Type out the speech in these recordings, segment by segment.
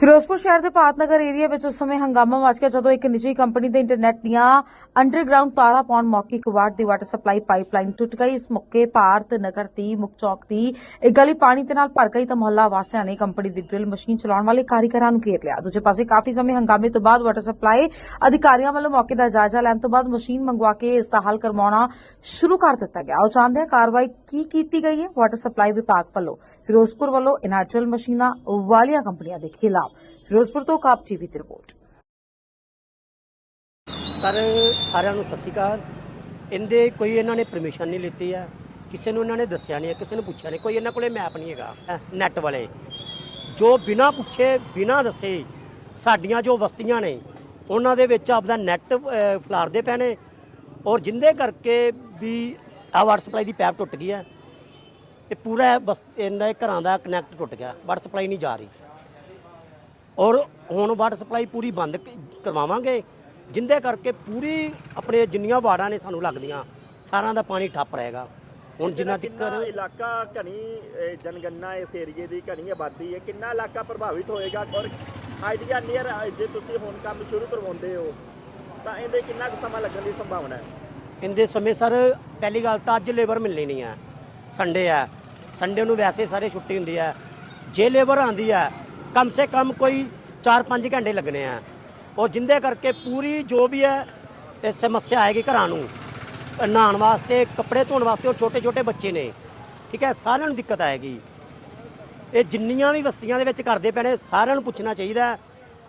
ਫਿਰੋਜ਼ਪੁਰ ਸ਼ਹਿਰ ਦੇ ਭਾਤਨਗਰ ਏਰੀਆ ਵਿੱਚ ਉਸ ਸਮੇਂ ਹੰਗਾਮਾ ਮਚ ਗਿਆ ਜਦੋਂ ਇੱਕ ਨਿੱਜੀ ਕੰਪਨੀ ਦੇ ਇੰਟਰਨੈਟ ਦੀਆਂ ਅੰਡਰਗਰਾਉਂਡ ਤਾਰਾਂ ਪਾਉਣ ਮੌਕੇ ਇੱਕ ਵਾਰਡ ਦੀ ਵਾਟਰ ਸਪਲਾਈ ਪਾਈਪਲਾਈਨ ਟੁੱਟ ਗਈ। ਇਸ ਮੌਕੇ ਭਾਰਤ ਨਗਰ ਦੀ ਮੁੱਖ ਚੌਕ ਦੀ ਇੱਕ ਗਲੀ ਪਾਣੀ ਦੇ ਨਾਲ ਭਰ ਗਈ ਤਾਂ ਮੁਹੱਲਾ ਵਾਸੀਆਂ ਨੇ ਕੰਪਨੀ ਦੀ ਡਰਿਲ ਮਸ਼ੀਨ ਚਲਾਉਣ ਵਾਲੇ ਕਾਰੀਗਰਾਂ ਨੂੰ ਘੇਰ ਲਿਆ। ਦੂਜੇ ਪਾਸੇ ਕਾਫੀ ਸਮੇਂ ਹੰਗਾਮੇ ਤੋਂ ਬਾਅਦ ਵਾਟਰ ਸਪਲਾਈ ਅਧਿਕਾਰੀਆਂ ਵੱਲੋਂ ਮੌਕੇ ਦਾ ਜਾਇਜ਼ਾ ਲੈਣ ਤੋਂ ਬਾਅਦ ਮਸ਼ੀਨ ਮੰਗਵਾ ਕੇ ਇਸ ਦਾ ਹੱਲ ਕਰਵਾਉਣਾ ਸ਼ੁਰੂ ਕਰ ਦਿੱਤਾ ਗਿਆ। ਉਹ ਚਾਹੁੰਦੇ ਕਾਰਵਾਈ ਕੀ ਕੀਤੀ ਗਈ ਹੈ? ਵਾਟਰ ਸਪਲਾਈ ਵਿਭਾਗ ਵੱਲੋਂ ਫਿਰੋਜ਼ਪੁਰ ਵੱਲੋਂ ਇਨ੍ਹਾਂ ਡਰਿਲ ਮਸ਼ੀਨਾਂ ਵਾਲੀਆਂ ਕੰਪਨੀਆਂ ਦੇ ਖਿਲਾਫ ਫਿਰੋਜ਼ਪੁਰ ਤੋਂ ਕਾਪ ਟੀਵੀ ਦੀ ਰਿਪੋਰਟ। ਸਰ, ਸਾਰਿਆਂ ਨੂੰ ਸਤਿ ਸ਼੍ਰੀ ਅਕਾਲ। ਇਹਦੇ ਕੋਈ ਇਹਨਾਂ ਨੇ ਪਰਮਿਸ਼ਨ ਨਹੀਂ ਲਿੱਤੀ ਆ। ਕਿਸੇ ਨੂੰ ਇਹਨਾਂ ਨੇ ਦੱਸਿਆ ਨਹੀਂ ਹੈ ਕਿਸੇ ਨੂੰ ਪੁੱਛਿਆ ਨਹੀਂ। ਕੋਈ ਇਹਨਾਂ ਕੋਲੇ ਮੈਪ ਨਹੀਂ ਹੈਗਾ ਨੈਟ ਵਾਲੇ। ਜੋ ਬਿਨਾ ਪੁੱਛੇ, ਬਿਨਾ ਦੱਸੇ ਸਾਡੀਆਂ ਜੋ ਬਸਤੀਆਂ ਨੇ, ਉਹਨਾਂ ਦੇ ਵਿੱਚ ਆਪਦਾ ਨੈਟ ਫਲਾਰਦੇ ਪਏ ਨੇ। ਔਰ ਜਿੰਦੇ ਕਰਕੇ ਵੀ ਆ ਵਾਟਰ ਸਪਲਾਈ ਦੀ ਪੈਪ ਟੁੱਟ ਗਈ ਹੈ ਇਹ ਪੂਰਾ ਬਸ ਇਹਨਾਂ ਦੇ ਘਰਾਂ ਦਾ ਕਨੈਕਟ ਟੁੱਟ ਗਿਆ। ਵਾਟਰ ਸਪਲਾਈ ਨਹੀਂ ਜਾ ਰਹੀ। ਔਰ ਹੁਣ ਵਾਟਰ ਸਪਲਾਈ ਪੂਰੀ ਬੰਦ ਕ- ਕਰਵਾਵਾਂਗੇ ਜਿੰਦੇ ਕਰਕੇ ਪੂਰੀ ਆਪਣੇ ਜਿੰਨੀਆਂ ਵਾਰਡਾਂ ਨੇ ਸਾਨੂੰ ਲੱਗਦੀਆਂ ਸਾਰਿਆਂ ਦਾ ਪਾਣੀ ਠੱਪ ਰਹੇਗਾ। ਹੁਣ ਜਿੰਨਾ ਕਿੰਨਾ ਤੱਕ ਇਲਾਕਾ ਘਣੀ ਅਹ, ਜਨਗਣਨਾ ਇਸ ਏਰੀਏ ਦੀ ਘਣੀ ਆਬਾਦੀ ਹੈ ਕਿੰਨਾ ਇਲਾਕਾ ਪ੍ਰਭਾਵਿਤ ਹੋਏਗਾ? ਔਰ ਆਈਡੀਆ ਨੀਅਰ ਜੇ ਤੁਸੀਂ ਹੁਣ ਕੰਮ ਸ਼ੁਰੂ ਕਰਵਾਉਂਦੇ ਹੋ ਤਾਂ ਇਹਦੇ ਕਿੰਨਾ ਕੁ ਸਮਾਂ ਲੱਗਣ ਦੀ ਸੰਭਾਵਨਾ ਹੈ? ਇੰਦੇ ਸਮੇਂ ਸਰ ਪਹਿਲੀ ਗੱਲ ਤਾਂ ਅੱਜ ਲੇਬਰ ਮਿਲਣੀ ਨਹੀਂ ਹੈ ਸੰਡੇ ਹੈ। ਸੰਡੇ ਨੂੰ ਵੈਸੇ ਸਾਰੇ ਛੁੱਟੀ ਹੁੰਦੀ ਹੈ। ਜੇ ਲੇਬਰ ਆਂਦੀ ਹੈ ਕਮ ਸੇ ਕਮ ਕੋਈ 4-5 ਘੰਟੇ ਲੱਗਣੇ ਆ। ਔਰ ਜਿੰਦੇ ਕਰਕੇ ਪੂਰੀ ਜੋ ਵੀ ਹੈ ਇਹ ਸਮੱਸਿਆ ਆਏਗੀ ਘਰਾਂ ਨੂੰ। ਨਹਾਉਣ ਵਾਸਤੇ, ਕੱਪੜੇ ਧੋਣ ਵਾਸਤੇ ਉਹ ਛੋਟੇ ਛੋਟੇ ਬੱਚੇ ਨੇ। ਠੀਕ ਹੈ, ਸਾਰਿਆਂ ਨੂੰ ਦਿੱਕਤ ਆਏਗੀ। ਇਹ ਜਿੰਨੀਆਂ ਵੀ ਬਸਤੀਆਂ ਦੇ ਵਿੱਚ ਕਰਦੇ ਪੈਣੇ ਸਾਰਿਆਂ ਨੂੰ ਪੁੱਛਣਾ ਚਾਹੀਦਾ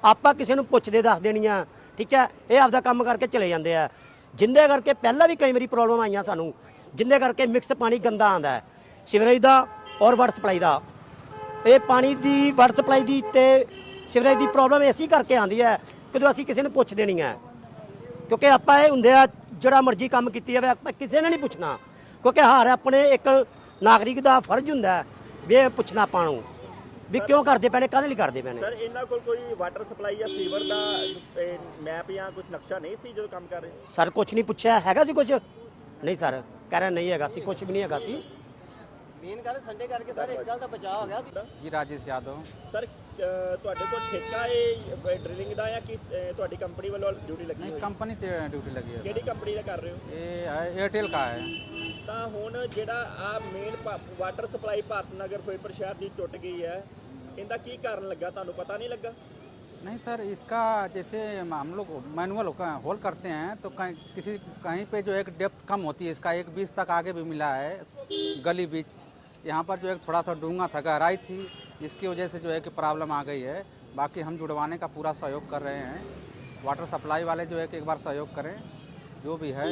ਆਪਾਂ ਕਿਸੇ ਨੂੰ ਪੁੱਛਦੇ ਦੱਸ ਦੇਣੀਆਂ ਠੀਕ ਹੈ, ਇਹ ਆਪਦਾ ਕੰਮ ਕਰਕੇ ਚਲੇ ਜਾਂਦੇ ਆ। ਜਿੰਦੇ ਕਰਕੇ ਪਹਿਲਾਂ ਵੀ ਕਈ ਵਾਰੀ ਪ੍ਰੋਬਲਮ ਆਈਆਂ ਸਾਨੂੰ। ਜਿੰਦੇ ਕਰਕੇ ਮਿਕਸ ਪਾਣੀ ਗੰਦਾ ਆਂਦਾ ਹੈ। ਸਿਵਰੇਜ ਦਾ ਔਰ ਵਾਟਰ ਸਪਲਾਈ ਦਾ। ਇਹ ਪਾਣੀ ਦੀ ਵਾਟਰ ਸਪਲਾਈ ਦੀ ਤੇ ਸਿਵਰੇਜ ਦੀ ਪ੍ਰੋਬਲਮ ਇਸੇ ਕਰਕੇ ਆਂਦੀ ਹੈ ਕਦੋਂ ਅਸੀਂ ਕਿਸੇ ਨੂੰ ਪੁੱਛਦੇ ਨਹੀਂ ਆ ਕਿਉਂਕਿ ਆਪਾਂ ਇਹ ਹੁੰਦੇ ਆ ਜਿਹੜਾ ਮਰਜ਼ੀ ਕੰਮ ਕੀਤੀ ਜਾਵੇ ਆਪਾਂ ਕਿਸੇ ਨੇ ਨਹੀਂ ਪੁੱਛਣਾ। ਕਿਉਂਕਿ ਹਰ ਆਪਣੇ ਇੱਕ ਨਾਗਰਿਕ ਦਾ ਫਰਜ਼ ਹੁੰਦਾ ਹੈ ਵੀ ਇਹ ਪੁੱਛਣਾ ਨੂੰ ਵੀ ਕਿਉਂ ਕਰਦੇ ਨੇ ਕਾਹਦੇ ਲਈ ਕਰਦੇ ਨੇ? ਸਰ ਇਹਨਾਂ ਕੋਲ ਕੋਈ ਵਾਟਰ ਸਪਲਾਈ ਜਾਂ ਸੀਵਰ ਦਾ ਮੈਪ ਜਾਂ ਕੁਝ ਨਕਸ਼ਾ ਨਹੀਂ ਸੀ ਜਦੋਂ ਕੰਮ ਕਰ ਰਹੇ? ਸਰ ਕੁਝ ਨਹੀਂ ਪੁੱਛਿਆ ਹੈਗਾ ਸੀ ਕੁਝ ਨਹੀਂ ਸਰ ਕਹਿ ਰਿਹਾ ਨਹੀਂ ਹੈਗਾ ਸੀ ਕੁਝ ਵੀ ਨਹੀਂ ਹੈਗਾ ਸੀ। ਮੇਨ ਗੱਲ ਸੰਡੇ ਕਰਕੇ ਸਰ ਇੱਕ ਗੱਲ ਦਾ ਬਚਾਅ ਹੋ ਗਿਆ ਜੀ ਰਾਜੇਸ਼ ਯਾਦਵ। ਸਰ ਤੁਹਾਡੇ ਕੋਲ ਠੇਕਾ ਹੈ ਡ੍ਰਿਲਿੰਗ ਦਾ ਜਾਂ ਕਿ ਤੁਹਾਡੀ ਕੰਪਨੀ ਵੱਲੋਂ ਡਿਊਟੀ ਲੱਗੀ ਹੋਈ? ਨਹੀਂ ਕੰਪਨੀ ਤੇ ਡਿਊਟੀ ਲੱਗੀ ਹੋਈ। ਕਿਹੜੀ ਕੰਪਨੀ ਦਾ ਕਰ ਰਹੇ ਹੋ? ਇਹ 에ਅਰਟੈਲ ਦਾ ਹੈ। ਤਾਂ ਹੁਣ ਜਿਹੜਾ ਆ main water supply Bharat Nagar ਸ਼ਹਿਰ ਦੀ ਟੁੱਟ ਗਈ ਹੈ। ਇਹਦਾ ਕੀ ਕਾਰਨ ਲੱਗਾ? ਤੁਹਾਨੂੰ ਪਤਾ ਨਹੀਂ ਲੱਗਾ? नहीं सर, इसका जैसे हम लोग मैनुअल होल करते हैं तो कहीं, किसी, कहीं पे जो एक डेप्थ कम होती है, इसका एक बीस तक आगे भी मिला है, गली बीच यहाँ पर जो एक थोड़ा सा डूँगा था गहराई थी, इसकी वजह से जो है कि प्रॉब्लम आ गई है बाकी हम जुड़वाने का पूरा सहयोग कर रहे हैं वाटर सप्लाई वाले जो है कि एक बार सहयोग करें, जो भी है,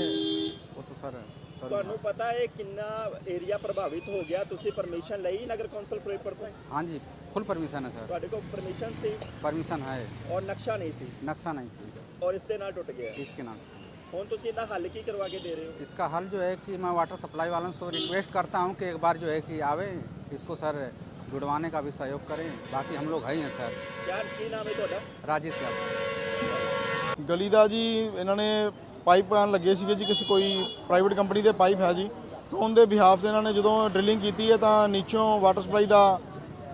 वो तो सर। ਤੁਹਾਨੂੰ ਪਤਾ ਹੈ ਕਿੰਨਾ ਏਰੀਆ ਪ੍ਰਭਾਵਿਤ ਹੋ ਗਿਆ ਤੁਸੀਂ ਪਰਮਿਸ਼ਨ ਲਈ ਨਗਰ ਕੌਂਸਲ ਫਿਰੋਜ਼ਪੁਰ ਤੋਂ हाँ जी फुल परमिशन है सर ਤੁਹਾਡੇ ਕੋਲ ਪਰਮਿਸ਼ਨ ਸੀ परमिशन है ਔਰ ਨਕਸ਼ਾ ਨਹੀਂ ਸੀ नक्शा नहीं सी ਔਰ ਇਸ ਦੇ ਨਾਲ ਟੁੱਟ ਗਿਆ इसके नाम ਹੁਣ ਤੁਸੀਂ ਇਹਦਾ ਹੱਲ ਕੀ ਕਰਵਾ ਕੇ ਦੇ ਰਹੇ ਹੋ इसका हल जो है कि मैं वाटर सप्लाई वालों से रिक्वेस्ट करता हूँ कि एक बार जो है कि आवे इसको सर जुड़वाने का भी सहयोग करें बाकी हम लोग हैं ही हैं सर ਕਿਆ ਕੀ ਨਾਮ ਹੈ ਤੁਹਾਡਾ राजेश यादव ਗਲੀ ਦਾ ਜੀ ਇਹਨਾਂ ਨੇ ਪਾਈਪ ਪਾਣ ਲੱਗੇ ਸੀਗੇ ਜੀ, ਕਿਸੇ ਕੋਈ ਪ੍ਰਾਈਵੇਟ ਕੰਪਨੀ ਦੇ ਪਾਈਪ ਹੈ ਜੀ। ਤਾਂ ਉਹਦੇ ਬਿਹਾਫ ਤੇ ਇਹਨਾਂ ਨੇ ਜਦੋਂ ਡ੍ਰਿਲਿੰਗ ਕੀਤੀ ਹੈ ਤਾਂ ਨੀਚੋਂ ਵਾਟਰ ਸਪਲਾਈ ਦਾ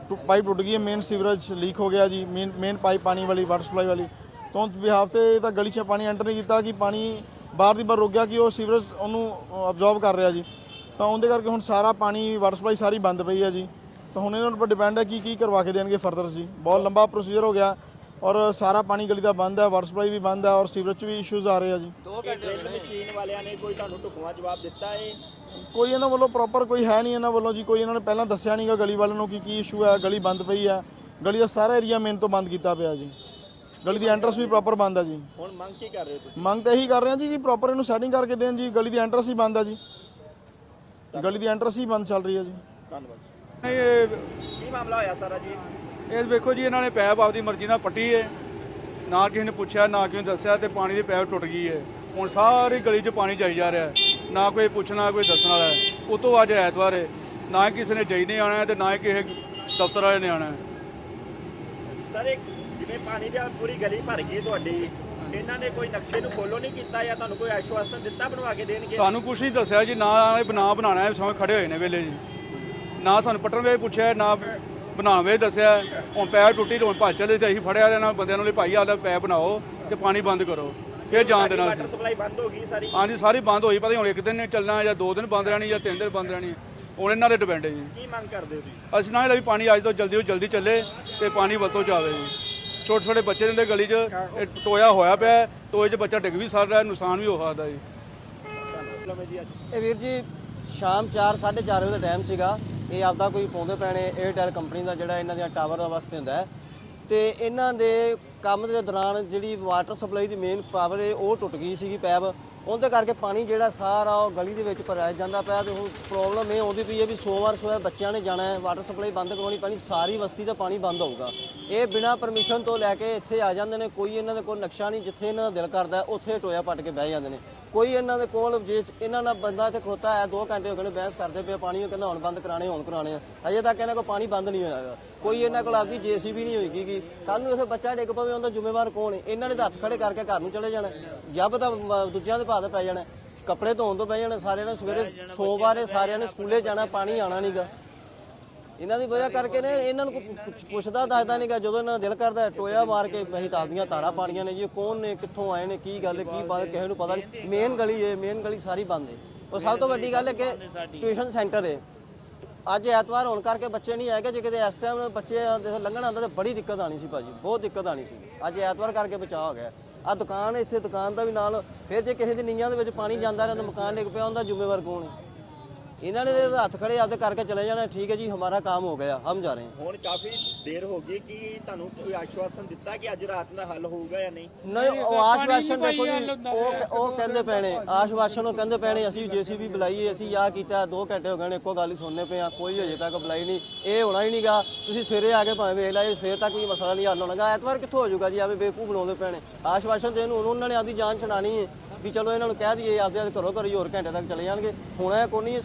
ਟੁ- ਪਾਈਪ ਟੁੱਟ ਗਈ ਹੈ ਮੇਨ ਸੀਵਰੇਜ ਲੀਕ ਹੋ ਗਿਆ ਜੀ ਮੇਨ ਮੇਨ ਪਾਈਪ ਪਾਣੀ ਵਾਲੀ ਵਾਟਰ ਸਪਲਾਈ ਵਾਲੀ। ਤਾਂ ਉਸ ਬਿਹਾਫ ਤੇ ਤਾਂ ਗਲੀ 'ਚ ਪਾਣੀ ਐਂਟਰ ਨਹੀਂ ਕੀਤਾ ਕਿ ਪਾਣੀ ਬਾਹਰ ਦੀ ਬਾਹਰ ਰੁਕ ਗਿਆ ਕਿ ਉਹ ਸੀਵਰੇਜ ਉਹਨੂੰ ਅਬਜ਼ੌਰਬ ਕਰ ਰਿਹਾ ਜੀ। ਤਾਂ ਉਹਦੇ ਕਰਕੇ ਹੁਣ ਸਾਰਾ ਪਾਣੀ ਵਾਟਰ ਸਪਲਾਈ ਸਾਰੀ ਬੰਦ ਪਈ ਹੈ ਜੀ। ਤਾਂ ਹੁਣ ਇਹਨਾਂ ਉੱਪਰ ਡਿਪੈਂਡ ਹੈ ਕੀ ਕੀ ਕਰਵਾ ਕੇ ਦੇਣਗੇ ਫਰਦਰ ਜੀ। ਬਹੁਤ ਲੰਬਾ ਪ੍ਰੋਸੀਜਰ ਹੋ ਗਿਆ। ਔਰ ਸਾਰਾ ਪਾਣੀ ਗਲੀ ਦਾ ਬੰਦ ਹੈ ਵਾਟਰ ਸਪਲਾਈ ਵੀ ਬੰਦ ਹੈ ਔਰ ਸੀਵਰੇਜ 'ਚ ਵੀ ਇਸ਼ੂਜ਼ ਆ ਰਹੇ ਆ ਜੀ। ਇਹ ਡਰਿਲ ਮਸ਼ੀਨ ਵਾਲਿਆਂ ਨੇ ਕੋਈ ਤੁਹਾਨੂੰ ਢੁਕਵਾਂ ਜਵਾਬ ਦਿੱਤਾ ਹੈ ਕੋਈ ਇਹਨਾਂ ਵੱਲੋਂ ਪ੍ਰੋਪਰ ਕੋਈ ਹੈ ਨਹੀਂ ਇਹਨਾਂ ਵੱਲੋਂ ਜੀ ਕੋਈ ਇਹਨਾਂ ਨੇ ਪਹਿਲਾਂ ਦੱਸਿਆ ਨਹੀਂਗਾ ਗਲੀ ਵਾਲਿਆਂ ਨੂੰ ਕਿ ਕੀ ਇਸ਼ੂ ਹੈ ਗਲੀ ਬੰਦ ਪਈ ਹੈ। ਗਲੀ ਦਾ ਸਾਰਾ ਏਰੀਆ ਮੇਨ ਤੋਂ ਬੰਦ ਕੀਤਾ ਪਿਆ ਜੀ। ਗਲੀ ਦੀ ਐਂਟਰਸ ਵੀ ਪ੍ਰੋਪਰ ਬੰਦ ਹੈ ਜੀ। ਹੁਣ ਮੰਗ ਕੀ ਕਰ ਰਹੇ ਹੋ ਤੁਸੀਂ? ਮੰਗ ਤਾਂ ਇਹੀ ਕਰ ਰਹੇ ਹਾਂ ਜੀ ਕਿ ਪ੍ਰੋਪਰ ਇਹਨੂੰ ਸੈਟਿੰਗ ਕਰਕੇ ਦੇਣ ਜੀ ਗਲੀ ਦੀ ਐਂਟਰਸ ਹੀ ਬੰਦ ਹੈ ਜੀ। ਗਲੀ ਦੀ ਐਂਟਰਸ ਹੀ ਬੰਦ ਚੱਲ ਰਹੀ ਹੈ ਜੀ। ਧੰਨਵਾਦ ਇਹ ਕੀ ਮਾਮਲਾ ਹੋਇਆ ਸਾਰਾ ਜੀ? ਇਹ ਵੇਖੋ ਜੀ ਇਹਨਾਂ ਨੇ ਪੈਪ ਆਪਦੀ ਮਰਜ਼ੀ ਨਾਲ ਪੱਟੀ ਹੈ ਨਾ ਕਿਸੇ ਨੇ ਪੁੱਛਿਆ ਨਾ ਕਿਸੇ ਨੇ ਦੱਸਿਆ ਤੇ ਪਾਣੀ ਦੀ ਪੈਪ ਟੁੱਟ ਗਈ ਹੈ ਹੁਣ ਸਾਰੀ ਗਲੀ 'ਚ ਪਾਣੀ ਜਾਈ ਜਾ ਰਿਹਾ ਨਾ ਕੋਈ ਪੁੱਛਣਾ ਕੋਈ ਦੱਸਣ ਵਾਲਾ ਹੈ ਉਤੋਂ ਅੱਜ ਐਤਵਾਰ ਹੈ ਨਾ ਕਿਸੇ ਨੇ ਜਾਈ ਨੇ ਆਣਾ ਤੇ ਨਾ ਹੀ ਕਿਸੇ ਦਫ਼ਤਰ ਵਾਲੇ ਨੇ ਆਣਾ ਸਰ ਇਹ ਜਿਵੇਂ ਪਾਣੀ ਦੀ ਪੂਰੀ ਗਲੀ ਭਰ ਗਈ ਤੁਹਾਡੀ ਇਹਨਾਂ ਨੇ ਕੋਈ ਨਕਸ਼ੇ ਨੂੰ ਫੋਲੋ ਨਹੀਂ ਕੀਤਾ ਜਾਂ ਤੁਹਾਨੂੰ ਕੋਈ ਆਸ਼ਵਾਸਨ ਦਿੱਤਾ ਬਣਵਾ ਕੇ ਦੇਣਗੇ? ਸਾਨੂੰ ਕੁਝ ਨਹੀਂ ਦੱਸਿਆ ਜੀ ਨਾ ਬਣਾ ਬਣਾਣਾ ਸਮੇਂ ਖੜੇ ਹੋਏ ਨੇ ਵੇਲੇ ਜੀ। ਨਾ ਸਾਨੂੰ ਪੱਟਣ ਵੇਲੇ ਪੁੱਛਿਆ ਨਾ ਬਣਾਵੇ ਦੱਸਿਆ ਹੁਣ ਪੈਪ ਟੁੱਟੀ ਤੇ ਹੁਣ ਭੱਜ ਚਲੇ ਤੇ ਅਸੀਂ ਫੜਿਆ ਇਹਨਾਂ ਬੰਦਿਆਂ ਨੂੰ ਲਈ ਭਾਈ ਆਦਾ ਪੈਪ ਬਣਾਓ ਤੇ ਪਾਣੀ ਬੰਦ ਕਰੋ ਫਿਰ ਜਾਣ ਦੇਣਾ ਵਾਟਰ ਸਪਲਾਈ ਬੰਦ ਹੋ ਗਈ ਸਾਰੀ। ਹਾਂਜੀ ਸਾਰੀ ਬੰਦ ਹੋਈ ਪਤਾ ਹੁਣ ਇੱਕ ਦਿਨ ਚੱਲਣਾ ਜਾਂ ਦੋ ਦਿਨ ਬੰਦ ਰਹਿਣੀ ਜਾਂ ਤਿੰਨ ਦਿਨ ਬੰਦ ਰਹਿਣੀ ਹੁਣ ਇਹਨਾਂ ਦੇ ਡਿਪੈਂਡ ਹੈ ਜੀ। ਕੀ ਮੰਗ ਕਰਦੇ ਹੋ ਤੁਸੀਂ? ਅਸੀਂ ਨਾ ਵੀ ਪਾਣੀ ਅੱਜ ਤੋਂ ਜਲਦੀ ਤੋਂ ਜਲਦੀ ਚੱਲੇ ਤੇ ਪਾਣੀ ਵਰਤੋਂ ਚ ਆਵੇ ਜੀ। ਛੋਟੇ ਛੋਟੇ ਬੱਚੇ ਰਹਿੰਦੇ ਗਲੀ 'ਚ ਇਹ ਟੋਇਆ ਹੋਇਆ ਪਿਆ ਟੋਏ 'ਚ ਬੱਚਾ ਡਿੱਗ ਵੀ ਸਕਦਾ ਹੈ, ਨੁਕਸਾਨ ਵੀ ਹੋ ਸਕਦਾ ਜੀ। ਇਹ ਵੀਰ ਜੀ ਸ਼ਾਮ 4 4:30 ਵਜੇ ਦਾ ਟਾਈਮ ਸੀਗਾ। ਇਹ ਆਪਦਾ ਕੋਈ ਪਾਉਂਦੇ ਪੈਣੇ 에ਅਰਟੈਲ ਕੰਪਨੀ ਦਾ ਜਿਹੜਾ ਇਹਨਾਂ ਦੀਆਂ ਟਾਵਰ ਵਾਸਤੇ ਹੁੰਦਾ ਹੈ। ਤੇ ਇਹਨਾਂ ਦੇ ਕੰਮ ਦੇ ਦੌਰਾਨ ਜਿਹੜੀ ਵਾਟਰ ਸਪਲਾਈ ਦੀ ਮੇਨ ਪਾਵਰ ਹੈ ਉਹ ਟੁੱਟ ਗਈ ਸੀਗੀ ਪੈਪ। ਉਹਦੇ ਕਰਕੇ ਪਾਣੀ ਜਿਹੜਾ ਸਾਰਾ ਉਹ ਗਲੀ ਦੇ ਵਿੱਚ ਭਰਿਆ ਜਾਂਦਾ ਪਿਆ ਤੇ ਹੁਣ ਪ੍ਰੋਬਲਮ ਇਹ ਆਉਂਦੀ ਪਈ ਹੈ ਵੀ ਸੋਮਵਾਰ ਸਵੇਰ ਬੱਚਿਆਂ ਨੇ ਜਾਣਾ ਹੈ ਵਾਟਰ ਸਪਲਾਈ ਬੰਦ ਕਰਵਾਉਣੀ ਪੈਣੀ, ਸਾਰੀ ਬਸਤੀ ਦਾ ਪਾਣੀ ਬੰਦ ਹੋਊਗਾ। ਇਹ ਬਿਨਾਂ ਪਰਮਿਸ਼ਨ ਤੋਂ ਲੈ ਕੇ ਇੱਥੇ ਆ ਜਾਂਦੇ ਨੇ, ਕੋਈ ਇਹਨਾਂ ਦੇ ਕੋਲ ਨਕਸ਼ਾ ਨਹੀਂ ਜਿੱਥੇ ਇਹਨਾਂ ਦਾ ਦਿਲ ਕਰਦਾ, ਉੱਥੇ ਟੋਇਆ ਪੱਟ ਕੇ ਬਹਿ ਜਾਂਦੇ ਨੇ। ਕੋਈ ਇਹਨਾਂ ਦੇ ਕੋਲ ਜੇ ਇਹਨਾਂ ਨਾਲ ਬੰਦਾ ਇੱਥੇ ਖਲੋਤਾ ਹੈ 2 ਘੰਟੇ ਹੋ ਗਏ ਨੇ ਬਹਿਸ ਕਰਦੇ ਪਏ, ਪਾਣੀ ਉਹ ਕਹਿੰਦਾ ਹੁਣ ਬੰਦ ਕਰਾਣੇ ਹੁਣ ਕਰਾਣੇ ਆ। ਅਜੇ ਤੱਕ ਇਹਨਾਂ ਕੋਲ ਪਾਣੀ ਬੰਦ ਨਹੀਂ ਹੋਇਆ ਕੋਈ ਇਹਨਾਂ ਕੋਲ ਆਪਦੀ ਜੀਸੀਬੀ ਨਹੀਂ ਹੋਏਗੀ ਕੱਲ ਨੂੰ ਇੱਥੇ ਬੱਚਾ ਡਿੱਗ ਪਵੇ ਉਹਦਾ ਜ਼ਿੰਮੇਵਾਰ ਕੌਣ ਹੈ? ਇਹਨਾਂ ਨੇ ਤਾਂ ਹੱਥ ਖੜੇ ਕਰਕੇ ਘਰ ਨੂੰ ਚਲੇ ਜਾਣਾ ਜੱਬ ਤਾਂ ਮ- ਦੂਜਿਆਂ ਦੇ ਭਾਅ ਤੇ ਪੈ ਜਾਣਾ ਕੱਪੜੇ ਧੋਣ ਤੋਂ ਪੈ ਜਾਣਾ ਸਾਰਿਆਂ ਨੇ ਸਵੇਰੇ ਸੋਮਵਾਰ ਇਹ ਸਾਰਿਆਂ ਨੇ ਸਕੂਲੇ ਜਾਣਾ ਪਾਣੀ ਆਣਾ ਨਹੀਂਗਾ ਇਹਨਾਂ ਦੀ ਵਜ੍ਹਾ ਕਰਕੇ ਨੇ ਇਹਨਾਂ ਨੂੰ ਕੋਈ ਪੁੱਛ- ਪੁੱਛਦਾ ਦੱਸਦਾ ਨਹੀਂਗਾ ਜਦੋਂ ਇਹਨਾਂ ਦਾ ਦਿਲ ਕਰਦਾ ਹੈ, ਟੋਇਆ ਮਾਰ ਕੇ ਅਸੀਂ ਤਾਂ ਆਪਦੀਆਂ ਤਾਰਾਂ ਪਾਣੀਆਂ ਨੇ ਜੀ ਕੌਣ ਨੇ ਕਿੱਥੋਂ ਆਏ ਨੇ ਕੀ ਗੱਲ ਹੈ, ਕੀ ਬਾਤ ਹੈ, ਕਿਸੇ ਨੂੰ ਪਤਾ ਨਹੀਂ। ਮੇਨ ਗਲੀ ਹੈ ਮੇਨ ਗਲੀ ਸਾਰੀ ਬੰਦ ਹੈ। ਉਹ ਸਭ ਤੋਂ ਵੱਡੀ ਗੱਲ ਹੈ ਕਿ ਟਿਊਸ਼ਨ ਸੈਂਟਰ ਹੈ। ਅੱਜ ਐਤਵਾਰ ਹੋਣ ਕਰਕੇ ਬੱਚੇ ਨਹੀਂ ਆਏਗੇ ਜੇ ਕਿਤੇ ਇਸ ਟਾਈਮ ਬੱਚੇ ਦੇਖੋ ਲੰਘਣ ਆਉਂਦਾ ਤੇ ਬੜੀ ਦਿੱਕਤ ਆਣੀ ਸੀ ਭਾਜੀ, ਬਹੁਤ ਦਿੱਕਤ ਆਣੀ ਸੀ। ਅੱਜ ਐਤਵਾਰ ਕਰਕੇ ਬਚਾਅ ਹੋ ਗਿਆ। ਆ ਦੁਕਾਨ ਇੱਥੇ, ਦੁਕਾਨ ਦਾ ਵੀ ਨਾਲ, ਫਿਰ ਜੇ ਕਿਸੇ ਦੀ ਨੀਆਂ ਦੇ ਵਿੱਚ ਪਾਣੀ ਜਾਂਦਾ ਰਿਹਾ ਤਾਂ ਮਕਾਨ ਡਿੱਗ ਪਿਆ ਹੁੰਦਾ, ਜ਼ਿੰਮੇਵਾਰ ਕੌਣ ਹੈ? ਇਹਨਾਂ ਨੇ ਤਾਂ ਹੱਥ ਖੜੇ ਆਪਦੇ ਕਰਕੇ ਚਲੇ ਜਾਣਾ ਠੀਕ ਹੈ ਜੀ ਹਮਾਰਾ ਕੰਮ ਹੋ ਗਿਆ ਹਮ ਜਾ ਰਹੇ ਹਾਂ। ਹੁਣ ਕਾਫੀ ਦੇਰ ਹੋ ਗਈ ਕਿ ਤੁਹਾਨੂੰ ਕੋਈ ਆਸ਼ਵਾਸਨ ਦਿੱਤਾ ਕਿ ਅੱਜ ਰਾਤ ਦਾ ਹੱਲ ਹੋਊਗਾ ਜਾਂ ਨਹੀਂ? ਨਹੀਂ ਉਹ ਆਸ਼ਵਾਸਨ ਦੇਖੋ ਜੀ ਉਹ ਉਹ ਕਹਿੰਦੇ ਪੈਣੇ ਆਸ਼ਵਾਸਨ ਉਹ ਕਹਿੰਦੇ ਪੈਣੇ ਅਸੀਂ ਜੀਸੀਬੀ ਬੁਲਾਈਏ ਅਸੀਂ ਆ ਕੀਤਾ 2 ਘੰਟੇ ਹੋ ਗਏ ਨੇ ਇੱਕੋ ਗੱਲ ਹੀ ਸੁਣਨੇ ਪਏ ਆ ਕੋਈ ਅਜੇ ਤੱਕ ਬੁਲਾਈ ਨਹੀਂ ਇਹ ਹੋਣਾ ਹੀ ਨਹੀਂਗਾ ਤੁਸੀਂ ਸਵੇਰੇ ਆ ਕੇ ਭਾਵੇਂ ਵੇਖ ਲਿਆ ਸਵੇਰ ਤੱਕ ਵੀ ਮਸਲਾ ਨਹੀਂ ਹੱਲ ਹੋਣਾਗਾ ਐਤਵਾਰ ਕਿੱਥੋਂ ਹੋ ਜਾਊਗਾ ਜੀ ਐਵੇਂ ਬੇਵਕੂਫ ਬਣਾਉਂਦੇ ਪੈਣੇ। ਆਸ਼ਵਾਸਨ ਤੇ ਇਹਨੂੰ ਉਹਨਾਂ ਨੇ ਆਪਦੀ ਜਾਨ ਛਡਾਣੀ ਹੈ ਵੀ ਚਲੋ ਇਹਨਾਂ ਨੂੰ ਕਹਿ ਦਈਏ ਆਪਦੇ ਘਰੋਂ ਘਰੀ ਹੋਰ ਘੰਟੇ ਤੱਕ ਚਲੇ ਜਾਣਗੇ ਹੁਣ ਇਹ ਕੋਈ ਨਹੀਂ